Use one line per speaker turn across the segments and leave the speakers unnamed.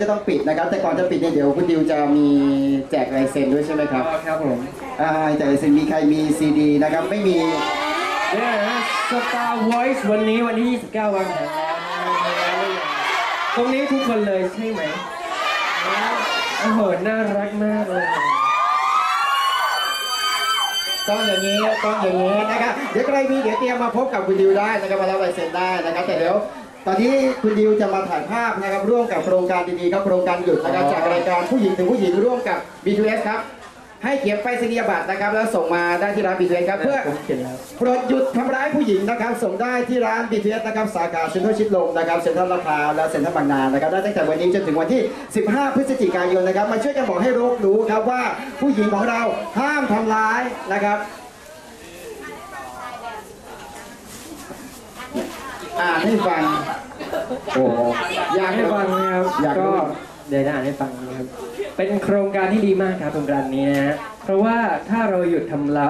จะต้องปิดนะครับ แต่ก่อนจะปิดเนี่ยเดี๋ยวคุณดิวจะมีแจกลายเซ็นด้วยใช่ไหมครับ
ครับผม
อ่าแจกลายเซ็นมีใครมีซีดีนะครับ ไม่มี
เนี่ยนะ Star Voice วันนี้วันที่ 29 วันแข่งแล้วตรงนี้ทุกคนเลยใช่ไหมโอ้โหน่ารักมากเลย
ต้องอย่างนี้ต้องอย่างนี้นะครับเดี๋ยวใครมีเดี๋ยวเตรียมมาพบกับคุณดิวได้นะครับมารับลายเซ็นได้นะครับแต่เดี๋ยว ตอนนี้คุณดิวจะมาถ่ายภาพนะครับร่วมกับโครงการดีๆครับโครงการหยุดนะครับจากรายการผู้หญิงถึงผู้หญิงร่วมกับ B2S ครับให้เขียนไปสนียบัตรนะครับ แล้วส่งมาได้ที่ร้าน B2S ครับเพื่อ
ผมเขียนแล้ว
โปรดหยุดทำร้ายผู้หญิงนะครับ ส่งได้ที่ร้าน BTS นะครับสาขาเซ็นทรัลชิดลมนะครับเซ็นทรัลลาดพร้าวและเซ็นทรัลบางนานะครับได้ตั้งแต่วันนี้จนถึงวันที่ 15 พฤศจิกายนนะครับ มาช่วยกันบอกให้โลกรู้ครับว่าผู้หญิงของเราห้ามทำร้ายนะครับ อ่านให้ฟัง โอ้อยากก
อายให้
ให้
ฟั
ฟั
ง
ง
นะครับ
อยากรู้
ก็เดี๋ยวจะอ่านให้ฟังนะครับ เป็นโครงการที่ดีมากครับโครงการนี้นะฮะเพราะว่าถ้าเราหยุดทำละ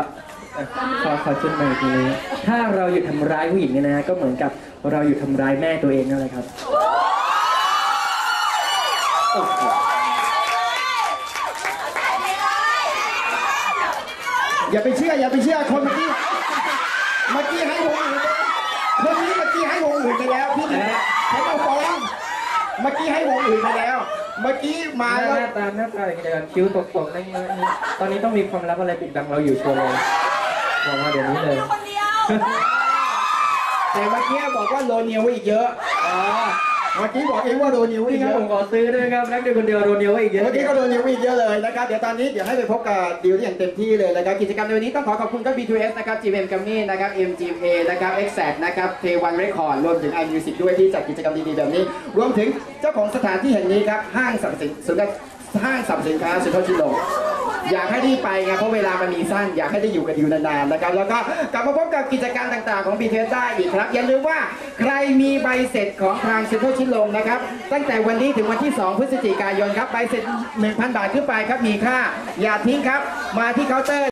เอ่อขอขอจุดใหม่อีกทีนึงถ้าเราหยุดทำร้ายผู้หญิงเนี่ยนะฮะก็เหมือนกับเราหยุดทำร้ายแม่ตัวเองนั่นแหละครับ
อย่าไปเชื่อ อย่าไปเชื่อคนเมื่อกี้ เมื่อกี้ให้วงอื่น คนนี้เมื่อกี้ให้วงอื่นไปแล้วพี่เขามาฟ้องเมื่อกี้ให้วงอื่นไปแล้ว เมื่อกี้มา
ห
แล้ว
น้าตาหน้าตาอย่างเดียวกันคิ้วตกๆอะไรเงี้ยตอนนี้ต้องมีความลับอะไรปิดบังเราอยู่ชัวร์เลยบอกมาเดี๋ยวนี้เลย
คนเดียว
แต่เมื่อกี้บอกว่าโรนิวอีกเยอะ
อ๋อ
เมื่อกี้บอกเองว่าโรนิวอี
นี่
ก
ค
เย
รับ
อะ
ผมขอซื้อด้วยครับนักเดียวคนเดียวโดนเดียวไว้อีกเยอะ
เมื่อกี้ก็โรนิวอีกเยอะเลยนะครับเดี๋ยวตอนนี้เดี๋ยวให้ไปพบกับดิวที่อย่างเต็มที่เลยนะครับกิจกรรมในวันนี้ต้องขอขอบคุณก็ B2S นะครับ GM g a m m y นะครับ MGA นะครับ Exact นะครับ K1 Record รวมถึง iMusic ด้วยที่จัดกิจกรรมดีๆแบบนี้ รวมถึงเจ้าของสถานที่แห่งนี้ครับห้างสรรพสินสุดห้างสรรพสินค้าสุนทรชิโลม อยากให้ที่ไปนะเพราะเวลามันมีสั้นอยากให้ได้อยู่กันอยู่นานๆนะครับแล้วก็กลับมาพบกับกิจการต่างๆของ BTS ได้อีกครับ อย่าลืมว่าใครมีใบเสร็จของทางเซ็นทรัลชิดลมนะครับตั้งแต่วันนี้ถึงวันที่ 2 พฤศจิกายนครับใบเสร็จ 1,000 บาทขึ้นไปครับมีค่า อย่าทิ้งครับมาที่เคาน์เตอร์